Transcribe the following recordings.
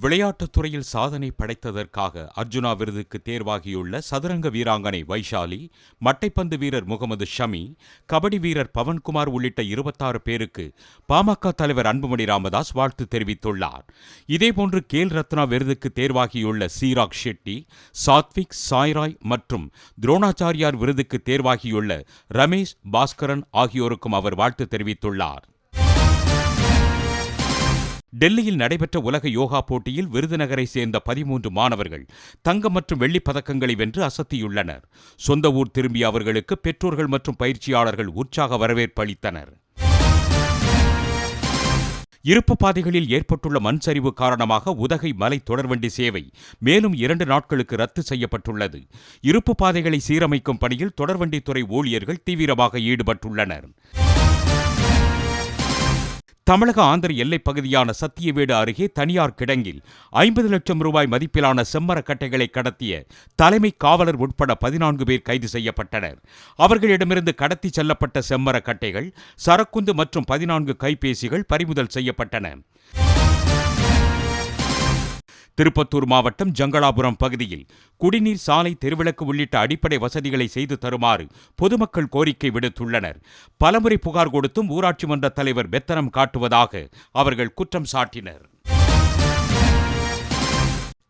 விளையாட்டுத் துறையில் சாதனை படைத்ததற்காக அர்ஜுனா விருதுக்கு தேர்வாகியுள்ள சதுரங்க வீராங்கனை வைஷாலி மட்டைப்பந்து வீரர் முகமது ஷமி கபடி வீரர் பவன்குமார் உள்ளிட்ட இருபத்தாறு பேருக்கு பாமக தலைவர் அன்புமணி ராமதாஸ் வாழ்த்து தெரிவித்துள்ளார். இதேபோன்று கேல் ரத்னா விருதுக்கு தேர்வாகியுள்ள சீராக் ஷெட்டி சாத்விக் சாய்ராய் மற்றும் துரோணாச்சாரியார் விருதுக்கு தேர்வாகியுள்ள ரமேஷ் பாஸ்கரன் ஆகியோருக்கும் அவர் வாழ்த்து தெரிவித்துள்ளார். டெல்லியில் நடைபெற்ற உலக யோகா போட்டியில் விருதுநகரை சேர்ந்த பதிமூன்று மாணவர்கள் தங்கம் மற்றும் வெள்ளிப் பதக்கங்களை வென்று அசத்தியுள்ளனர். சொந்த ஊர் திரும்பிய அவர்களுக்கு பெற்றோர்கள் மற்றும் பயிற்சியாளர்கள் உற்சாக வரவேற்பு அளித்தனர். இருப்பு பாதைகளில் ஏற்பட்டுள்ள மண் சரிவு காரணமாக உதகை மலை தொடர்வண்டி சேவை மேலும் இரண்டு நாட்களுக்கு ரத்து செய்யப்பட்டுள்ளது. இருப்பு பாதைகளை சீரமைக்கும் பணியில் தொடர்வண்டித்துறை ஊழியர்கள் தீவிரமாக ஈடுபட்டுள்ளனர். தமிழக ஆந்திர எல்லைப் பகுதியான சத்தியவேடு அருகே தனியார் கிடங்கில் ஐம்பது லட்சம் ரூபாய் மதிப்பிலான செம்மரக்கட்டைகளை கடத்திய தலைமை காவலர் உட்பட பதினான்கு பேர் கைது செய்யப்பட்டனர். அவர்களிடமிருந்து கடத்தி செல்லப்பட்ட செம்மரக் கட்டைகள் சரக்குந்து மற்றும் பதினான்கு கைபேசிகள் பறிமுதல் செய்யப்பட்டன. திருப்பத்தூர் மாவட்டம் ஜங்களாபுரம் பகுதியில் குடிநீர் சாலை தெருவிளக்கு உள்ளிட்ட அடிப்படை வசதிகளை செய்து தருமாறு பொதுமக்கள் கோரிக்கை விடுத்துள்ளனர். பலமுறை புகார் கொடுத்தும் ஊராட்சி மன்ற தலைவர் பெத்தனம் காட்டுவதாக அவர்கள் குற்றம் சாட்டினர்.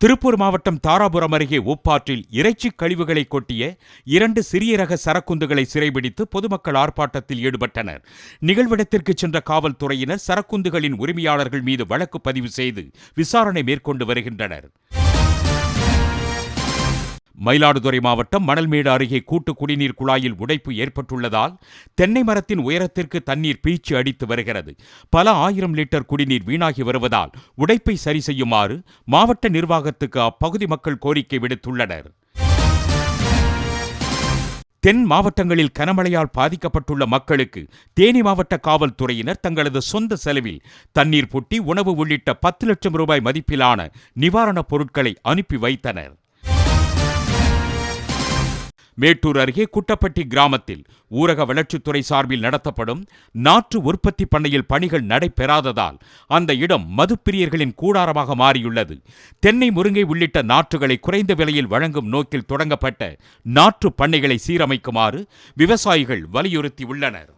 திருப்பூர் மாவட்டம் தாராபுரம் அருகே உப்பாற்றில் இறைச்சி கழிவுகளை கொட்டிய இரண்டு சிறிய ரக சரக்குந்துகளை சிறைபிடித்து பொதுமக்கள் ஆர்ப்பாட்டத்தில் ஈடுபட்டனர். நிகழ்விடத்திற்கு சென்ற காவல்துறையினர் சரக்குந்துகளின் உரிமையாளர்கள் மீது வழக்கு பதிவு செய்து விசாரணை மேற்கொண்டு வருகின்றனர். மயிலாடுதுறை மாவட்டம் மணல்மேடு அருகே கூட்டு குடிநீர் குழாயில் உடைப்பு ஏற்பட்டுள்ளதால் தென்னை மரத்தின் உயரத்திற்கு தண்ணீர் பீச்சு அடித்து வருகிறது. பல ஆயிரம் லிட்டர் குடிநீர் வீணாகி வருவதால் உடைப்பை சரி செய்யுமாறு மாவட்ட நிர்வாகத்துக்கு அப்பகுதி மக்கள் கோரிக்கை விடுத்துள்ளனர். தென் மாவட்டங்களில் கனமழையால் பாதிக்கப்பட்டுள்ள மக்களுக்கு தேனி மாவட்ட காவல்துறையினர் தங்களது சொந்த செலவில் தண்ணீர் பொட்டி உணவு உள்ளிட்ட பத்து லட்சம் ரூபாய் மதிப்பிலான நிவாரணப் பொருட்களை அனுப்பி வைத்தனர். மேட்டூர் அருகே குட்டப்பட்டி கிராமத்தில் ஊரக வளர்ச்சித்துறை சார்பில் நடத்தப்படும் நாற்று உற்பத்தி பண்ணையில் பணிகள் நடைபெறாததால் அந்த இடம் மதுப்பிரியர்களின் கூடாரமாக மாறியுள்ளது. தென்னை முருங்கை உள்ளிட்ட நாற்றுகளை குறைந்த விலையில் வழங்கும் நோக்கில் தொடங்கப்பட்ட நாற்று பண்ணைகளை சீரமைக்குமாறு விவசாயிகள் வலியுறுத்தியுள்ளனர்.